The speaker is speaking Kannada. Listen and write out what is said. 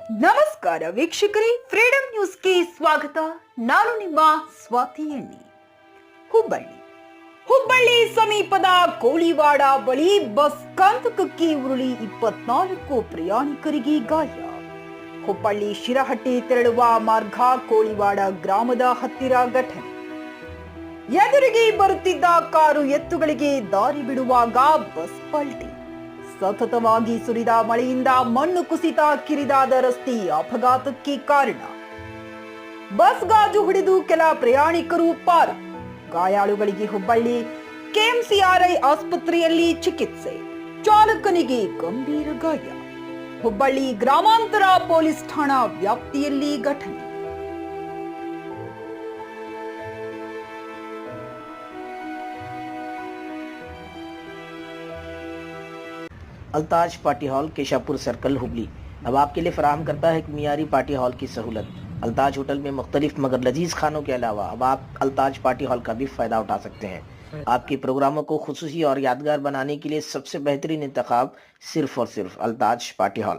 ನಮಸ್ಕಾರ ವೀಕ್ಷಕರೇ ಫ್ರೀಡಂ ನ್ಯೂಸ್ಗೆ ಸ್ವಾಗತ. ನಾನು ನಿಮ್ಮ ಸ್ವಾತಿ ಎಣ್ಣಿ ಹುಬ್ಬಳ್ಳಿ. ಹುಬ್ಬಳ್ಳಿ ಸಮೀಪದ ಕೋಳಿವಾಡ ಬಳಿ ಬಸ್ ಕಂದಕಕ್ಕೆ ಉರುಳಿ ಇಪ್ಪತ್ನಾಲ್ಕು ಪ್ರಯಾಣಿಕರಿಗೆ ಗಾಯ. ಹುಬ್ಬಳ್ಳಿ ಶಿರಹಟ್ಟಿ ತೆರಳುವ ಮಾರ್ಗ ಕೋಳಿವಾಡ ಗ್ರಾಮದ ಹತ್ತಿರ ಘಟನೆ. ಎದುರಿಗೆ ಬರುತ್ತಿದ್ದ ಕಾರು ಎತ್ತುಗಳಿಗೆ ದಾರಿ ಬಿಡುವಾಗ ಬಸ್ ಪಲ್ಟಿ. ಸತತವಾಗಿ ಸುರಿದ ಮಳೆಯಿಂದ ಮಣ್ಣು ಕುಸಿತ ಕಿರಿದಾದ ರಸ್ತೆ ಅಪಘಾತಕ್ಕೆ ಕಾರಣ. ಬಸ್ ಗಾಜು ಹಿಡಿದು ಕೆಲ ಪ್ರಯಾಣಿಕರು ಪಾರು. ಗಾಯಾಳುಗಳಿಗೆ ಹುಬ್ಬಳ್ಳಿ ಕೆಎಂಸಿಆರ್ಐ ಆಸ್ಪತ್ರೆಯಲ್ಲಿ ಚಿಕಿತ್ಸೆ. ಚಾಲಕನಿಗೆ ಗಂಭೀರ ಗಾಯ. ಹುಬ್ಬಳ್ಳಿ ಗ್ರಾಮಾಂತರ ಪೊಲೀಸ್ ಠಾಣಾ ವ್ಯಾಪ್ತಿಯಲ್ಲಿ ಘಟನೆ. التاج پارٹی ہال کیشاپور سرکل ہبلی۔ اب آپ کے لیے فراہم کرتا ہے ایک معیاری پارٹی ہال کی سہولت۔ التاج ہوٹل میں مختلف مگر لذیذ کھانوں کے علاوہ اب آپ التاج پارٹی ہال کا بھی فائدہ اٹھا سکتے ہیں۔ آپ کے پروگراموں کو خصوصی اور یادگار بنانے کے لیے سب سے بہترین انتخاب صرف اور صرف التاج پارٹی ہال۔